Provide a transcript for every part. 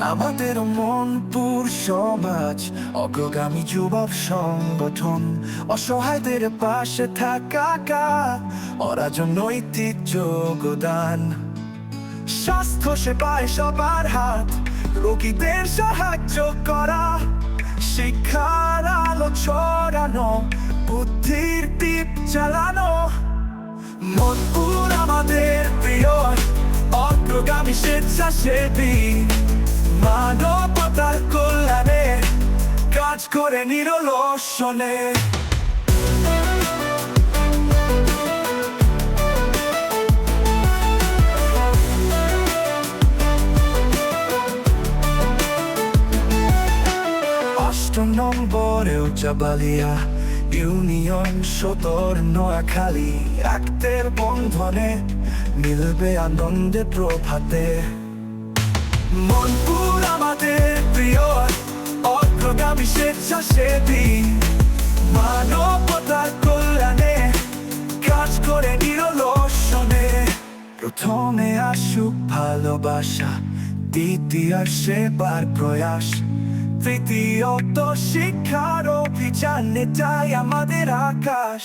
আমাদের মনপুর সমাজ, অগ্রগামী যুবক সংগঠন, অসহায়দের পাশে থাকা অরাজনৈতিক যোগদান। স্বাস্থ্য সেবায় সবার হাত, রোগীদের সাহায্য করা, শিক্ষার আলো ছড়ানো, বুদ্ধির দ্বীপ চালানো। মনপুর আমাদের প্রিয়, অগ্রগামী স্বেচ্ছাসেবী। মানবতার কল্যাণে কাজ করে নিরলসনে। অষ্টম নম্বরেও চাবালিয়া ইউনিয়ন সদর নোয়াখালী, একদের বন্ধনে মিলবে আনন্দে প্রভাতে। মনপুর আমাদের প্রিয় অগ্রগামী স্বেচ্ছাসেবী। মানবতার কল্যাণে কাজ করে নিরলসনে। প্রথমে আসুক ভালোবাসা, দ্বিতীয় সেবার প্রয়াস। তৃতীয়ত শিক্ষার অভিযান এটাই আমাদের আকাশ।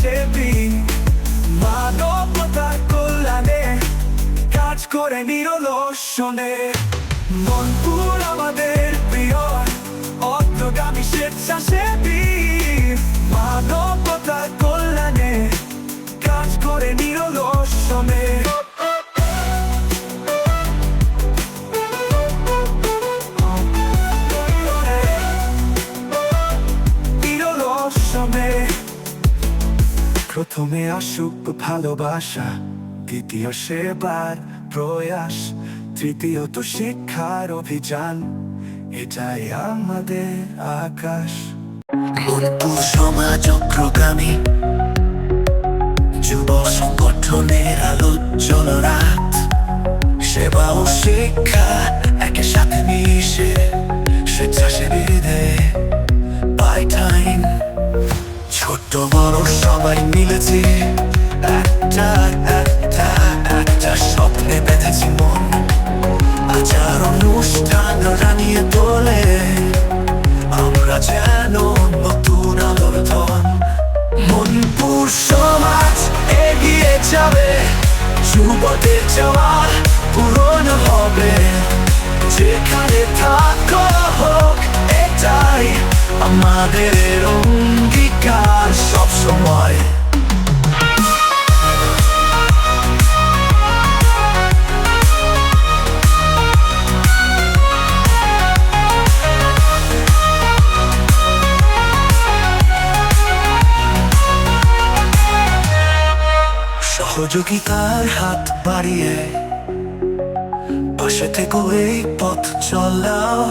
স্বেচ্ছাসেবী মানবতার কল্যাণে কাজ করে নিরলসনে। মনপুর প্রথমে আসুক ভালোবাসা, দ্বিতীয় সেবার প্রয়াস, তৃতীয়ত শিক্ষার অভিযান, এটাই আমাদের আকাশ। সমাজ অগ্রগামী, যুব সংগঠনের আলোচন রাত, সেবা ও শিক্ষা সবাই মিলেছে। একটা একটা একটা স্বপ্নে বেঁধেছি মন। আচার অনুষ্ঠান রানিয়ে তোলে। আমরা যেন নতুন আলোর ধন। মনপুর সমাজ এগিয়ে যাবে। যুবদের জওয়ার পূরণ হবে। যেখানে থাকো হোক, এটাই আমাদের সহযোগিতার হাত বাড়িয়ে পাশে থেকে এই পথ চলাও।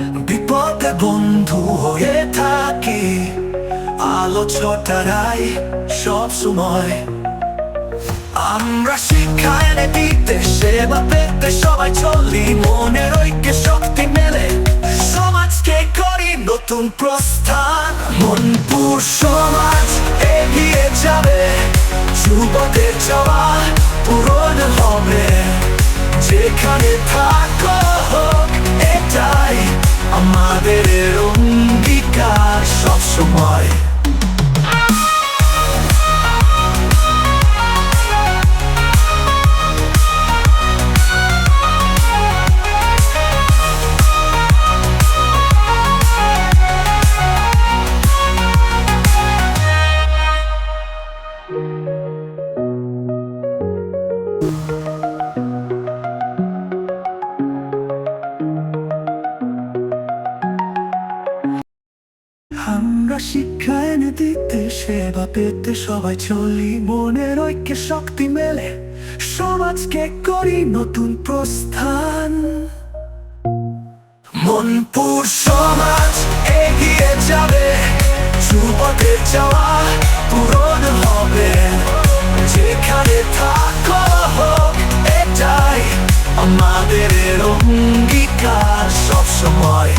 বিপদে বন্ধু হয়ে থাকি। আলো ছটারাই সব সময়। আমরা শিক্ষায় দিতে, সেবা পেতে, সবাই চলি মনের ঐক্যে, শক্তি মেলে। সমাজকে করি নতুন প্রস্থান। মনপুর সমাজ এগিয়ে যাবে, যুবদের যাওয়া পূরণ হবে। যেখানে থাকো সবসময় আমরা শিক্ষা এনে দিতে, সেবা পেতে সবাই চলি মনের ঐক্যে, শক্তি মেলে। সমাজকে করি নতুন প্রস্থান। মনপুর সমাজ এগিয়ে যাবে যুবকে যাওয়া পূরণ হবে। যেখানে থাক এটাই আমাদের অঙ্গীকার সবসময়।